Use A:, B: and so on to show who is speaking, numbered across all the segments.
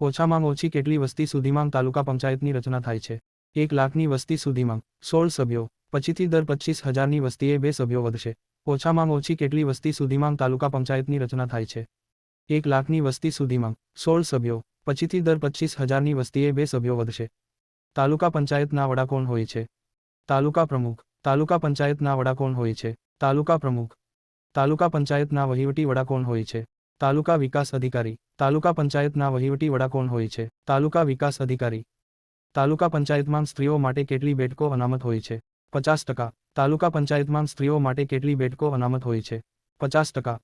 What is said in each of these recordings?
A: ઓછામાં ઓછી કેટલી વસ્તી સુધીમાં તાલુકા પંચાયતની રચના થાય છે? એક લાખની વસ્તી સુધીમાં સોળ સભ્યો, પછીથી દર પચીસ હજારની વસ્તીએ બે સભ્યો વધશે. ઓછામાં ઓછી કેટલી વસ્તી સુધીમાં તાલુકા પંચાયતની રચના થાય છે? એક લાખની વસ્તી સુધીમાં સોળ સભ્યો, પછીથી દર પચીસ હજારની વસ્તીએ બે સભ્યો વધશે. તાલુકા પંચાયતના વડા કોણ હોય છે? તાલુકા પ્રમુખ, તાલુકા પંચાયતના વડા કોણ હોય છે? તાલુકા પ્રમુખ, તાલુકા પંચાયતના વહીવટી વડા કોણ હોય છે? તાલુકા વિકાસ અધિકારી તાલુકા પંચાયતના વહીવટી વડા કોણ હોય છે. તાલુકા વિકાસ અધિકારી. તાલુકા પંચાયતમાં સ્ત્રીઓ માટે કેટલી બેઠકો અનામત હોય છે? પચાસ ટકા. તાલુકા પંચાયતમાં સ્ત્રીઓ માટે કેટલી બેઠકો અનામત હોય છે? પચાસ ટકા.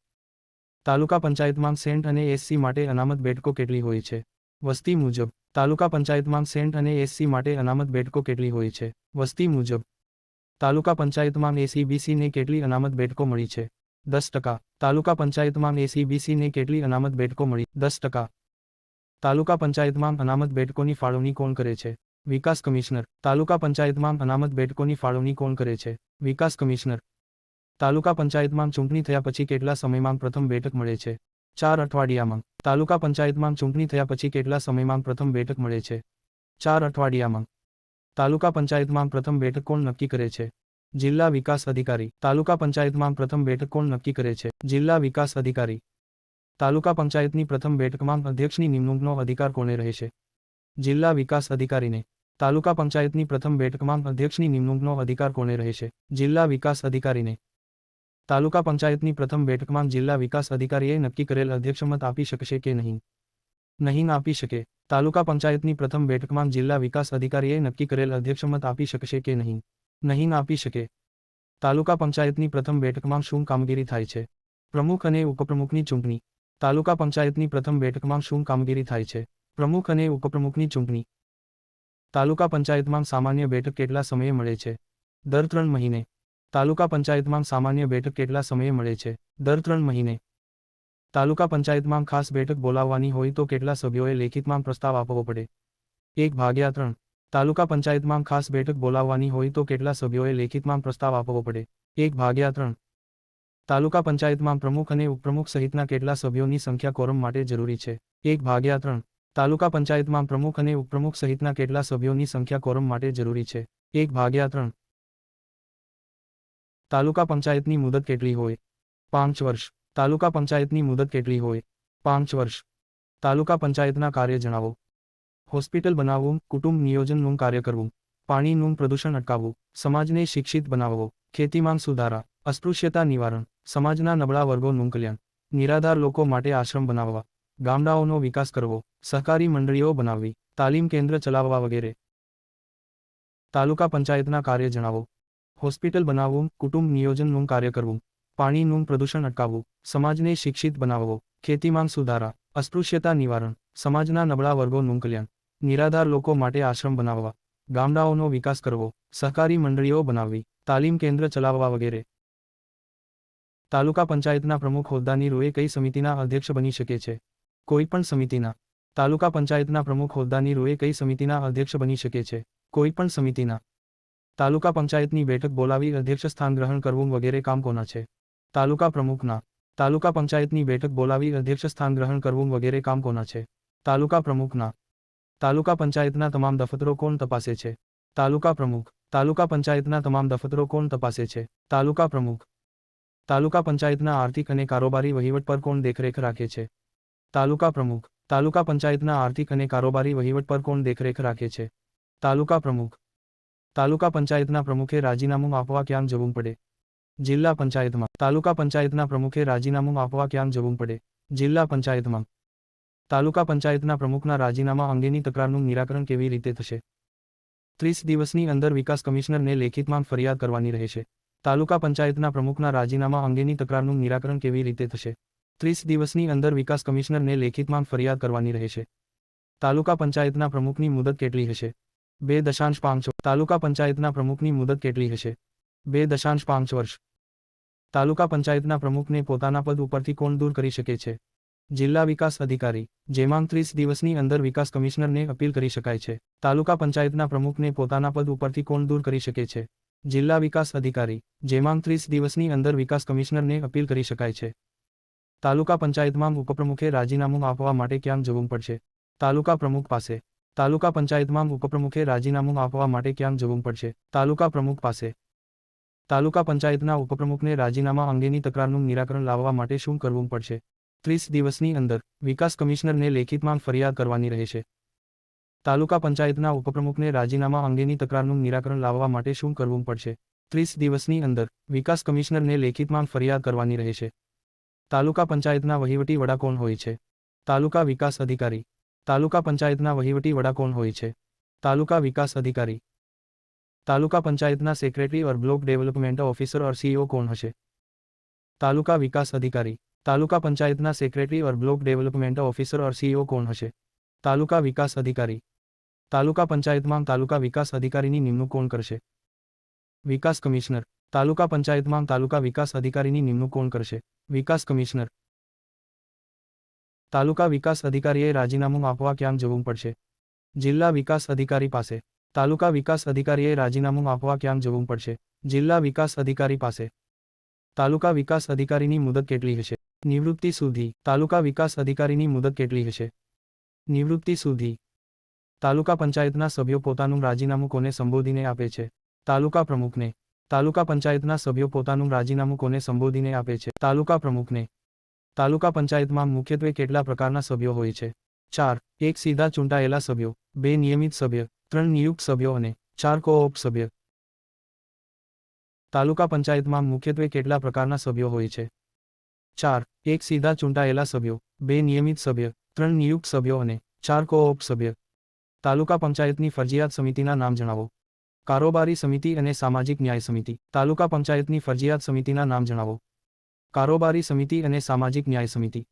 A: તાલુકા પંચાયતમાં સેન્ટ અને એસસી માટે અનામત બેઠકો કેટલી હોય છે? વસ્તી મુજબ. તાલુકા પંચાયતમાં સેન્ટ અને એસસી માટે અનામત બેઠકો કેટલી હોય છે? વસ્તી મુજબ. તાલુકા પંચાયતમાં એસીબીસીને કેટલી અનામત બેઠકો મળી છે? દસ ટકા. તાલુકા પંચાયતમાં એસીબીસીને કેટલી અનામત બેઠકો મળી? દસ ટકા. તાલુકા પંચાયતમાં અનામત બેઠકોની ફાળવણી કોણ કરે છે? વિકાસ કમિશનર. તાલુકા પંચાયતમાં અનામત બેઠકોની ફાળવણી કોણ કરે છે? વિકાસ કમિશનર. તાલુકા પંચાયતમાં ચૂંટણી થયા પછી કેટલા સમયમાં પ્રથમ બેઠક મળે છે? ચાર અઠવાડિયામાં. તાલુકા પંચાયતમાં ચૂંટણી થયા પછી કેટલા સમયમાં પ્રથમ બેઠક મળે છે? ચાર અઠવાડિયામાં. તાલુકા પંચાયતમાં પ્રથમ બેઠક કોણ નક્કી કરે છે? જિલ્લા વિકાસ અધિકારી. તાલુકા પંચાયતમાં પ્રથમ બેઠક કોણ નક્કી કરે છે? જિલ્લા વિકાસ અધિકારી. તાલુકા પંચાયતની પ્રથમ બેઠકમાં અધ્યક્ષની નિમણૂકનો અધિકાર કોને રહેશે જિલ્લા વિકાસ અધિકારીને. તાલુકા પંચાયતની પ્રથમ બેઠકમાં અધ્યક્ષની નિમણૂકનો અધિકાર કોને રહેશે જિલ્લા વિકાસ અધિકારીને. તાલુકા પંચાયતની પ્રથમ બેઠકમાં જિલ્લા વિકાસ અધિકારીએ નક્કી કરેલ અધ્યક્ષમત આપી શકશે કે નહીં? નહીં આપી શકે. તાલુકા પંચાયતની પ્રથમ બેઠકમાં જિલ્લા વિકાસ અધિકારીએ નક્કી કરેલ અધ્યક્ષમત આપી શકશે કે નહીં? નહીં આપી શકે. તાલુકા પંચાયતની પ્રથમ બેઠકમાં શું કામગીરી થાય છે? પ્રમુખ અને ઉપપ્રમુખની ચૂંટણી. તાલુકા પંચાયતની પ્રથમ બેઠકમાં શું કામગીરી થાય છે? પ્રમુખ અને ઉપપ્રમુખની ચૂંટણી. તાલુકા પંચાયતમાં સામાન્ય બેઠક કેટલા સમયે મળે છે? દર ત્રણ મહિને. તાલુકા પંચાયતમાં સામાન્ય બેઠક કેટલા સમયે મળે છે? દર ત્રણ મહિને. તાલુકા પંચાયતમાં ખાસ બેઠક બોલાવવાની હોય તો કેટલા સભ્યોએ લેખિતમાં પ્રસ્તાવ આપવો પડે? એક ભાગ્યા ત્રણ. તાલુકા પંચાયતમાં ખાસ બેઠક બોલાવવાની હોય તો કેટલા સભ્યોએ લેખિતમાં પ્રસ્તાવ આપવો પડે? એક ભાગ્યા ત્રણ. તાલુકા પંચાયતમાં પ્રમુખ અને ઉપપ્રમુખ સહિતના કેટલા સભ્યોની સંખ્યા કોરમ માટે જરૂરી છે? એક ભાગ્યા ત્રણ. તાલુકા પંચાયતમાં પ્રમુખ અને ઉપપ્રમુખ સહિતના કેટલા સભ્યોની સંખ્યા કોરમ માટે જરૂરી છે? એક ભાગ્યા ત્રણ. તાલુકા પંચાયતની મુદત કેટલી હોય? પાંચ વર્ષ. તાલુકા પંચાયતની મુદત કેટલી હોય? પાંચ વર્ષ. તાલુકા પંચાયતના કાર્ય જણાવો. હોસ્પિટલ બનાવવું, કુટુંબ નિયોજનનું કાર્ય કરવું, પાણીનું પ્રદૂષણ અટકાવવું, સમાજને શિક્ષિત બનાવવો, ખેતીમાં સુધારા, અસ્પૃશ્યતા નિવારણ, સમાજના નબળા વર્ગોનું કલ્યાણ, નિરાધાર લોકો માટે આશ્રમ બનાવવા, ગામડાઓનો વિકાસ કરવો, સહકારી મંડળીઓ બનાવવી, તાલીમ કેન્દ્ર ચલાવવા વગેરે. તાલુકા પંચાયતના કાર્ય જણાવો. હોસ્પિટલ બનાવવું, કુટુંબ નિયોજનનું કાર્ય કરવું, પાણીનું પ્રદૂષણ અટકાવવું, સમાજને શિક્ષિત બનાવવો, ખેતીમાં સુધારા, અસ્પૃશ્યતા નિવારણ, સમાજના નબળા વર્ગોનું કલ્યાણ નિરાધાર લોકો માટે આશ્રમ બનાવવા, ગામડાઓનો વિકાસ કરવો, સહકારી મંડળીઓ બનાવવી, તાલીમ કેન્દ્ર ચલાવવા વગેરે. તાલુકા પંચાયતના પ્રમુખ હોદ્દાની રૂએ કઈ સમિતિના અધ્યક્ષ બની શકે છે? કોઈપણ સમિતિના. તાલુકા પંચાયતના પ્રમુખ હોદ્દાની રૂએ કઈ સમિતિના અધ્યક્ષ બની શકે છે? કોઈ પણ સમિતિના. તાલુકા પંચાયતની બેઠક બોલાવી અધ્યક્ષ સ્થાન ગ્રહણ કરવું વગેરે કામ કોના છે? તાલુકા પ્રમુખના. તાલુકા પંચાયતની બેઠક બોલાવી અધ્યક્ષ સ્થાન ગ્રહણ કરવું વગેરે કામ કોના છે? તાલુકા પ્રમુખના. તાલુકા પંચાયતના તમામ દફતરો કોણ તપાસે છે? તાલુકા પ્રમુખ. તાલુકા પંચાયતના તમામ દફતરો કોણ તપાસે છે? તાલુકા પ્રમુખ. તાલુકા પંચાયતના આર્થિક અને કારોબારી વહીવટ પર કોણ દેખરેખ રાખે છે? તાલુકા પ્રમુખ. તાલુકા પંચાયતના આર્થિક અને કારોબારી વહીવટ પર કોણ દેખરેખ રાખે છે? તાલુકા પ્રમુખ. તાલુકા પંચાયતના પ્રમુખે રાજીનામું આપવા ક્યાં જવું પડે? જિલ્લા પંચાયતમાં. તાલુકા પંચાયતના પ્રમુખે રાજીનામું આપવા ક્યાં જવું પડે? જિલ્લા પંચાયતમાં. તાલુકા પંચાયતના પ્રમુખના રાજીનામા અંગેની તકરારનું નિરાકરણ કેવી રીતે થશે? ત્રીસ દિવસની અંદર વિકાસ કમિશનરને લેખિતમાં ફરિયાદ કરવાની રહેશે તાલુકા પંચાયતના પ્રમુખના રાજીનામા અંગેની તકરારનું નિરાકરણ કેવી રીતે થશે? ત્રીસ દિવસની અંદર વિકાસ કમિશનરને લેખિતમાં ફરિયાદ કરવાની રહેશે તાલુકા પંચાયતના પ્રમુખની મુદત કેટલી હશે? બે દશાંશ પાંચ તાલુકા પંચાયતના પ્રમુખની મુદત કેટલી હશે? બે દશાંશ પાંચ વર્ષ. તાલુકા પંચાયતના પ્રમુખને પોતાના પદ ઉપરથી કોણ દૂર કરી શકે છે? જિલ્લા વિકાસ અધિકારી જેમાં ત્રીસ દિવસની અંદર વિકાસ કમિશનરને અપીલ કરી શકાય છે. તાલુકા પંચાયતના પ્રમુખને પોતાના પદ ઉપરથી કોણ દૂર કરી શકે છે? જિલ્લા વિકાસ અધિકારી જેમાં ત્રીસ દિવસની અંદર વિકાસ કમિશનરને અપીલ કરી શકાય છે. તાલુકા પંચાયતમાં ઉપપ્રમુખે રાજીનામું આપવા માટે ક્યાં જવું પડશે? તાલુકા પ્રમુખ પાસે. તાલુકા પંચાયતમાં ઉપપ્રમુખે રાજીનામું આપવા માટે ક્યાંક જવું પડશે? તાલુકા પ્રમુખ પાસે. તાલુકા પંચાયતના ઉપપ્રમુખને રાજીનામા અંગેની તકરારનું નિરાકરણ લાવવા માટે શું કરવું પડશે? ત્રીસ દિવસની અંદર વિકાસ કમિશનરને લેખિતમાં ફરિયાદ કરવાની રહેશે. તાલુકા પંચાયતના ઉપપ્રમુખને રાજીનામા અંગેની તકરારનું નિરાકરણ લાવવા માટે શું કરવું પડશે? ત્રીસ દિવસની અંદર વિકાસ કમિશનરને લેખિતમાં ફરિયાદ કરવાની રહેશે. તાલુકા પંચાયતના વહીવટી વડા કોણ હોય છે? તાલુકા વિકાસ અધિકારી. તાલુકા પંચાયતના વહીવટી વડા કોણ હોય છે? તાલુકા વિકાસ અધિકારી. તાલુકા પંચાયતના secretary or block development officer or CEO કોણ હશે? તાલુકા વિકાસ અધિકારી. તાલુકા પંચાયતના secretary or block development officer or CEO કોણ હશે? તાલુકા વિકાસ અધિકારી. તાલુકા પંચાયતમાં તાલુકા વિકાસ અધિકારીની નિમણૂક કોણ કરશે? વિકાસ કમિશનર. તાલુકા પંચાયતમાં તાલુકા વિકાસ અધિકારીની નિમણૂક કોણ કરશે? વિકાસ કમિશનર. તાલુકા વિકાસ અધિકારીએ રાજીનામું આપવા ક્યાંક જવું પડશે? જિલ્લા વિકાસ અધિકારી પાસે. તાલુકા વિકાસ અધિકારીએ રાજીનામું આપવા ક્યાંક જવું પડશે? જિલ્લા વિકાસ અધિકારી પાસે. તાલુકા વિકાસ અધિકારીની મુદત કેટલી હશે? નિવૃત્તિ સુધી તાલુકા વિકાસ અધિકારીની મુદત કેટલી હશે? નિવૃત્તિ સુધી તાલુકા પંચાયતના સભ્યો પોતાનું રાજીનામું કોને સંબોધીને આપે છે? તાલુકા પ્રમુખને. તાલુકા પંચાયતના સભ્યો પોતાનું રાજીનામું કોને સંબોધીને આપે છે? તાલુકા પ્રમુખને. તાલુકા પંચાયતમાં મુખ્યત્વે કેટલા પ્રકારના સભ્યો હોય છે? ચાર. એક સીધા ચૂંટાયેલા સભ્યો. બે નિયમિત સભ્ય. ત્રણ નિયુક્ત સભ્યો અને ચાર કોઓપ સભ્ય. તાલુકા પંચાયતમાં મુખ્યત્વે કેટલા પ્રકારના સભ્યો હોય છે? ચાર. એક સીધા ચૂંટાયેલા સભ્યો, બે નિયમિત સભ્ય, ત્રણ નિયુક્ત સભ્યો અને ચાર કોઓપ સભ્ય. તાલુકા પંચાયતની ફરજિયાત સમિતિના નામ જણાવો. કારોબારી સમિતિ અને સામાજિક ન્યાય સમિતિ. તાલુકા પંચાયતની ફરજિયાત સમિતિના નામ જણાવો. કારોબારી સમિતિ અને સામાજિક ન્યાય સમિતિ.